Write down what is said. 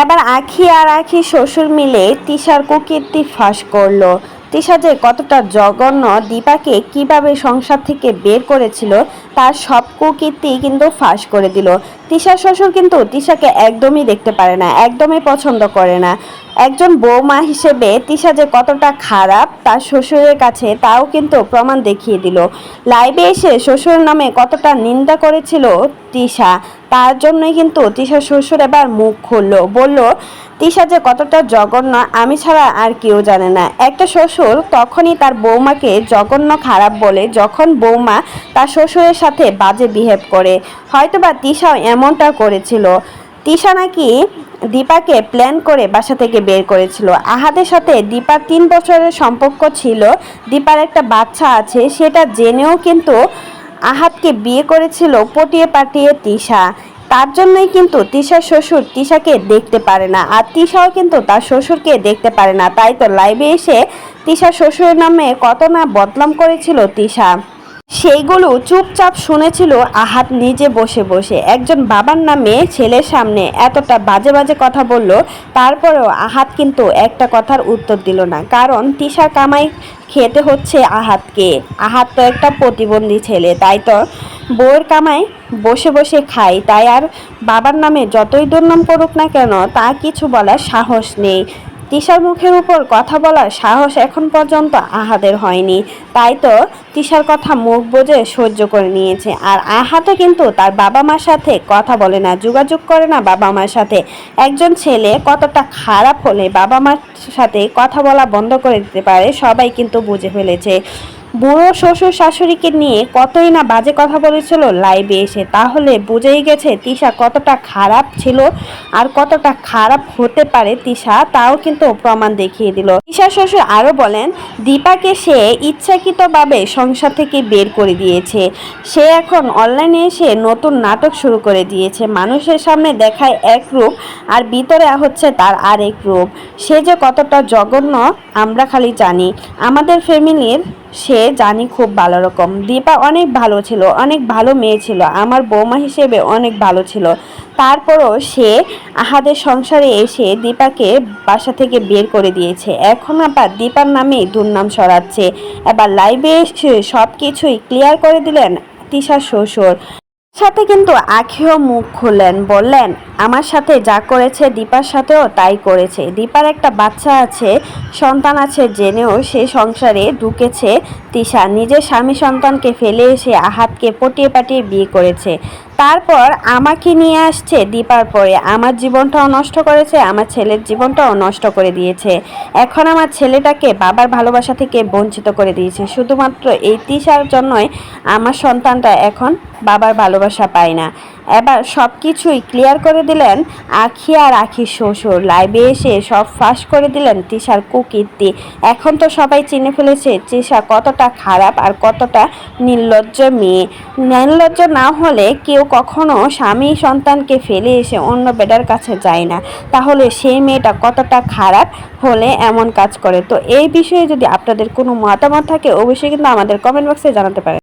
এবার আখি আর আখি শ্বশুর মিলে তিশার কুকীর্তি ফাঁস করল। তিশা যে কতটা জঘন্য দীপাকে কীভাবে সংসার থেকে বের করেছিল, তার সব কুকীর্তি কিন্তু ফাঁস করে দিল। তিশার শ্বশুর কিন্তু তিশাকে একদমই দেখতে পারে না, একদমই পছন্দ করে না। একজন বৌমা হিসেবে তিশা যে কতটা খারাপ, তার শ্বশুরের কাছে তাও কিন্তু প্রমাণ দেখিয়ে দিল। লাইভে এসে শ্বশুর নামে কতটা নিন্দা করেছিল তিশা, তার জন্যই কিন্তু তিশার শ্বশুর এবার মুখ খুললো। বলল, তিশা যে কতটা জঘন্য, আমি ছাড়া আর কেউ জানে না। একটা শ্বশুর তখনই তার বৌমাকে জঘন্য খারাপ বলে যখন বৌমা তার শ্বশুরের সাথে বাজে বিহেভ করে। হয়তোবা তিশাও এমনটা করেছিল। তিশা নাকি দীপাকে প্ল্যান করে বাসা থেকে বের করেছিল। আহাদের সাথে দীপার তিন বছরের সম্পর্ক ছিল। দীপার একটা বাচ্চা আছে, সেটা জেনেও কিন্তু আহাতকে বিয়ে করেছিল পটিয়ে পাটিয়ে তিশা। তার জন্যই কিন্তু তিশার শ্বশুর তিশাকে দেখতে পারে না। আর তিশাও কিন্তু তার শ্বশুরকে দেখতে পারে না। তাই তো লাইভে এসে তিশার শ্বশুরের নামে কত না বদনাম করেছিল তিশা। সেইগুলো চুপচাপ শুনেছিল আহাত নিজে বসে বসে। একজন বাবার নামে ছেলের সামনে এতটা বাজে বাজে কথা বলল, তারপরেও আহাত কিন্তু একটা কথার উত্তর দিল না। কারণ তিশার কামাই খেতে হচ্ছে আহাতকে। আহাত তো একটা প্রতিবন্ধী ছেলে, তাই তো বউয়ের কামাই বসে বসে খাই তাই আর বাবার নামে যতই দুর্নাম করুক না কেন, তা কিছু বলার সাহস নেই। তিশার মুখের উপর কথা বলার সাহস এখন পর্যন্ত আহাদের হয়নি। তাই তো তিশার কথা মুখ বোঝে সহ্য করে নিয়েছে। আর আহাতও কিন্তু তার বাবা মার সাথে কথা বলে না, যোগাযোগ করে না বাবা মার সাথে। একজন ছেলে কতটা খারাপ হলে বাবা মার সাথে কথা বলা বন্ধ করে দিতে পারে, সবাই কিন্তু বুঝে ফেলেছে। বুড়ো শ্বশুর শাশুড়িকে নিয়ে কতই না বাজে কথা বলেছিল লাইভে এসে। তাহলে বুঝেই গেছে তিশা কতটা খারাপ ছিল আর কতটা খারাপ হতে পারে তিশা, তাও কিন্তু প্রমাণ দেখিয়ে দিল। তিশা শ্বশুর আরও বলেন, দীপাকে সে ইচ্ছাকৃতভাবে সংসার থেকে বের করে দিয়েছে। সে এখন অনলাইনে এসে নতুন নাটক শুরু করে দিয়েছে। মানুষের সামনে দেখায় এক রূপ আর ভিতরে হচ্ছে তার আরেক রূপ। সে যে কতটা জঘন্য, আমরা খালি জানি। আমাদের ফ্যামিলির সে জানি খুব ভালো রকম। দীপা অনেক ভালো ছিল, অনেক ভালো মেয়ে ছিল, আমার বৌমা হিসেবে অনেক ভালো ছিল। তারপরও সে আহাদের সংসারে এসে দীপাকে বাসা থেকে বের করে দিয়েছে। এখন আবার দীপার নামে দুর্নাম সরাচ্ছে। এবার লাইভে এসে সব কিছুই ক্লিয়ার করে দিলেন তিশা শ্বশুর। সাথে কিন্তু আখিও মুখ খুললেন, বললেন, আমার সাথে যা করেছে দীপার সাথেও তাই করেছে। দীপার একটা বাচ্চা আছে, সন্তান আছে জেনেও সে সংসারে ঢুকেছে তিশা। নিজের স্বামী সন্তানকে ফেলে এসে আহাতকে পটিয়ে পাটিয়ে বিয়ে করেছে। তারপর আমাকে নিয়ে আসছে দীপার পরে। আমার জীবনটাও নষ্ট করেছে, আমার ছেলের জীবনটাও নষ্ট করে দিয়েছে। এখন আমার ছেলেটাকে বাবার ভালোবাসা থেকে বঞ্চিত করে দিয়েছে। শুধুমাত্র এই তিসার জন্যই আমার সন্তানটা এখন বাবার ভালোবাসা পায় না। এবার সব কিছুই ক্লিয়ার করে দিলেন আখি আর আখির শ্বশুর। লাইভে এসে সব ফাঁস করে দিলেন তিশার কুকীর্তি। এখন তো সবাই চিনে ফেলেছে তিশা কতটা খারাপ আর কতটা নির্লজ্জ মেয়ে। নির্লজ্জ না হলে কেউ কখনো স্বামী সন্তানকে ফেলে এসে অন্য বেডার কাছে যায় না। তাহলে সেই মেয়েটা কতটা খারাপ হলে এমন কাজ করে? তো এই বিষয়ে যদি আপনাদের কোনো মতামত থাকে, অবশ্যই কিন্তু আমাদের কমেন্ট বক্সে জানাতে পারেন।